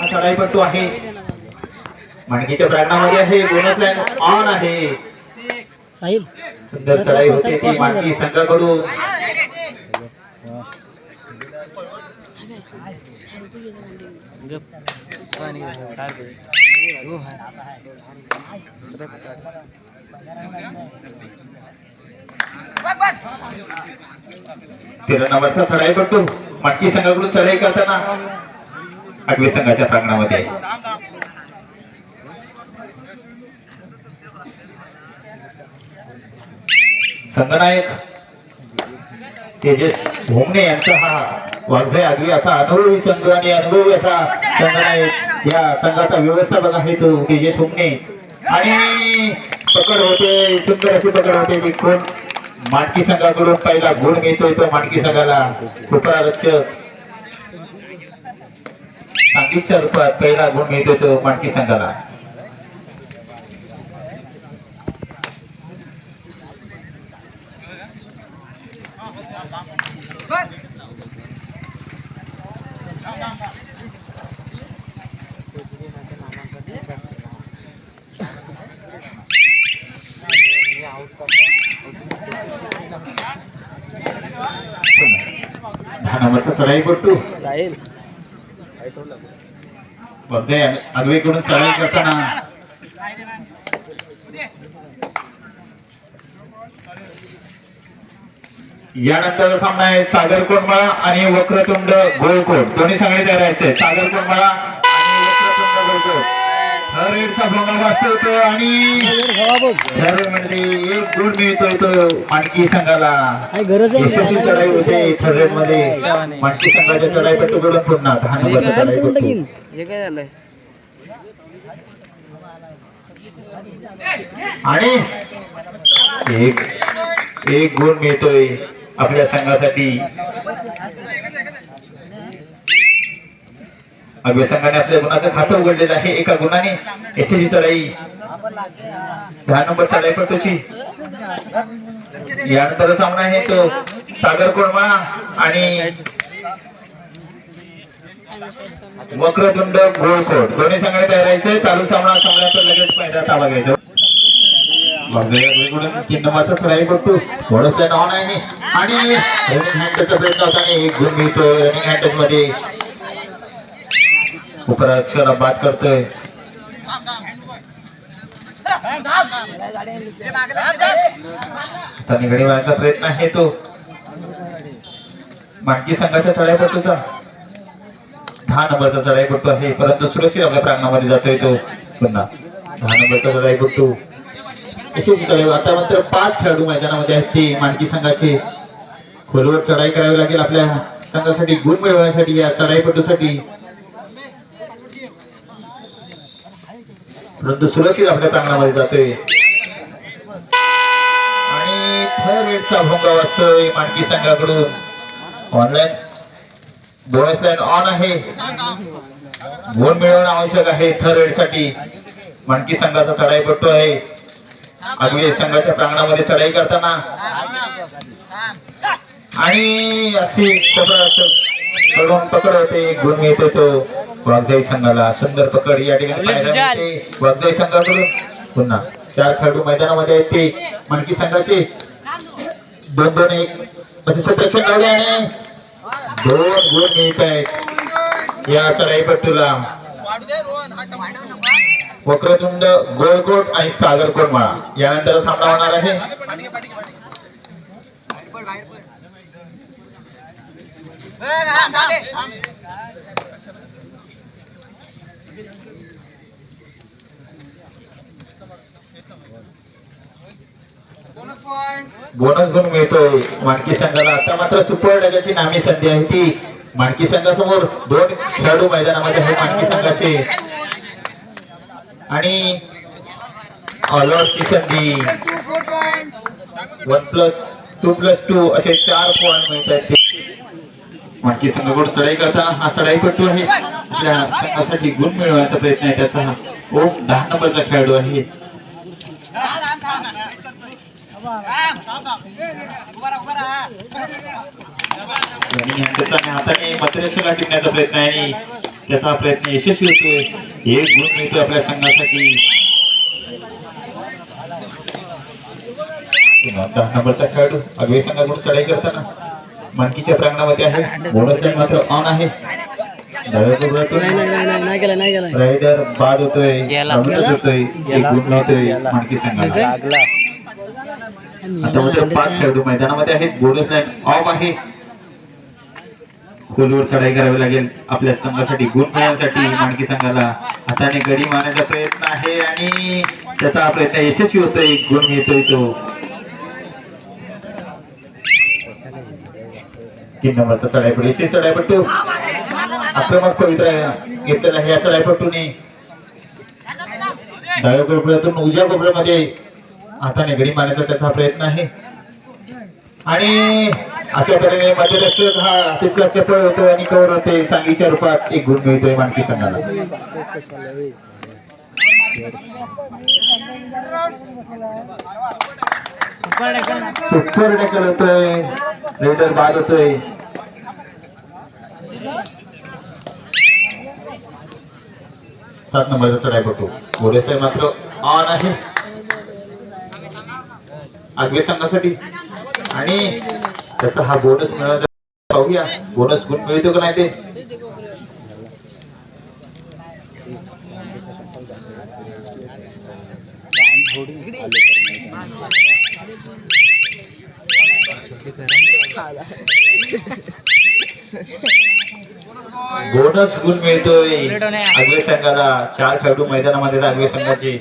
हा आहे. मणकीच्या प्रांगणामध्ये आहे बोनस लाईन ऑन आहे. साहिल सुंदर चढाई होते ती संघाकडून. तेरा नंबरचा चढाईपट्टू मटकी संघाकडून चढाई करताना आठवी संघाच्या प्रांगणामध्ये. संघनायक तेजस भोंगणे यांचा हा वाघजाई आगवी असा अनुभवी संघ आणि अनुभवी असा संघनायक या संघाचा व्यवस्थापक आहे तो तेजस भोंगणे. आणि पकड होते सुंदर अशी पकड होते की कोण माटकी संघाकडून पहिला गुण घेतोय तो माटकी संघाला. उपरारक्षक सांगीच्या रूपात पहिला गुण मिळतोय तो माटकी संघाला. दहा नंबरचा चढाईपट्टू साहिल बघते आगवेकडून चढाई करताना. यानंतर सामना आहे सागर कोंडमाळा आणि वक्रतुंड गोळकोट. दोन्ही सगळे तयार आहेत. सागर कोंडमाळा आणि वक्रतुंड गोळकोट. भोंगा आणि एक गुण मिळतोय तो संघाला. काय गरज आहे यशस्वी चढाई होते मध्ये. संघाच्या पुन्हा दहा नंबरचा झालंय? आणि एक एक गुण मिळतोय आपल्या संघासाठी. अग्र संघाने आपल्या गुणाचं खातं उघडलेलं आहे. एका गुणाने यशस्वी चढाई. दहा नंबर चढाई पटूची यानंतर सामना आहे तो सागर कोरमा आणि वक्रतुंड गोळकोट दोन्ही संघाने तयारायचे चालू सामना सामन्याचा लगेच पहिला ताबा घ्यायचा. तीन नंबरचा चढाई बघतो. थोडस ऑन आहे. आणि रनिंग हँडचा प्रयत्न होता आणि एक गुण मिळतो रनिंग हँडच मध्ये उपराक्षरा बाद करतोय. आता निगडी व्हायचा प्रयत्न आहे तो. मानकी संघाच्या चढाईपट्टूचा दहा नंबरचा चढाईपटू आहे. परंतु सुरक्षित आपल्या प्रांगणामध्ये जातोय तो. पुन्हा. दहा नंबरचा चढाईपटू चढाई आता मात्र पाच खेळाडू मैदानामध्ये आहेत ते मानकी संघाचे. खोलवर चढाई करावी लागेल आपल्या संघासाठी. गुण मिळवण्यासाठी या चढाईपटूसाठी नंतर सुरक्षित आपल्या प्रांगणामध्ये जातोय. आणि थर्ड रेडचा भोंगा वाजतोय मानकी संघाकडून. ऑनलाईन बोनस लाईन ऑन आहे. गुण मिळवणं आवश्यक आहे थर्ड रेडसाठी मानकी संघाचा चढाई चढाईपट्टू आहे. अगदी संघाच्या प्रांगणामध्ये चढाई करताना. आणि अशी पकडून पकड होते गुण मिळतो तो. वाघजाई संघाला सुंदर पकड. या ठिकाणी वाघजाई संघाकडून पुन्हा चार खेळाडू मैदानामध्ये आहेत ते. मानकी संघाचे दोन दोन एक. म्हणजे सत्रक्षण लावले आणि दोन गुण मिळत आहेत. या चढाईपट्टूला वक्रतुंड गोळकोट आणि सागर कोटमाळा यानंतर सामना होणार आहे. बोनस गुण मिळतोय. मानकी संघाला आता मात्र सुपर डगाची नामी संधी आहे ती. मानकी संघासमोर दोन खेळाडू मैदानामध्ये आहे मानकी संघाचे. आणि ऑलआउटची संधी. One plus two plus two असे चार पॉईंट मिळत आहेत मानकी संघाकडून चढाई करता. हा चढाईपट्टू आहे. आपल्या संघासाठी गुण मिळवण्याचा प्रयत्न आहे त्याचा. ओम दहा नंबरचा खेळाडू आहे. आणि त्याचा हाताने मध्यरक्षेला टिपण्याचा प्रयत्न आहे त्याचा प्रयत्न यशस्वी होतोय एक गुण मिळतो आपल्या संघासाठी दहा नंबरचा खेळाडू अगवे संघाकडून चढाई करताना मानकीच्या प्रांगणामध्ये आहे लाईन मात्र ऑन आहे रायडर बाद होतोय होतोय एक गुण मिळतोय मानकी संघाला पाच खेळाडू मैदानामध्ये आहेत. बोनस लाईन ऑफ आहे. खोलवर चढाई करावी लागेल आपल्या संघासाठी गुण मिळवण्यासाठी माणकी संघाला. हाताने गडी मारण्याचा प्रयत्न आहे आणि त्याचा हा प्रयत्न यशस्वी होतोय. गुण मिळतोय तो. तीन नंबरचा चढाईपट्टू यशस्वी चढाईपट्टू आक्रमक पवित्र घेतलेला ह्या चढाईपट्टूने डाव्या कोपऱ्यातून उजव्या कोपऱ्यामध्ये हाताने गडी मारण्याचा त्याचा प्रयत्न आहे. आणि अशा तऱ्हेने मध्यरक्षक हा तितका चपळ होतो आणि कवर होते सांगीच्या रूपात एक गुण मिळतोय मानकी संघाला. सुपर टॅकल होतोय. रेडर बाद होतोय. सात नंबरचा चढाई पटू बोरेसाई मात्र ऑन आहे. आगवे संघासाठी आणि त्याचा हा बोनस मिळवण्याचा पाहूया. बोनस गुण मिळतो का नाही ते? बोनस गुण मिळतोय? आगवे संघाला चार खेळाडू मैदानामध्ये आगवे संघाचे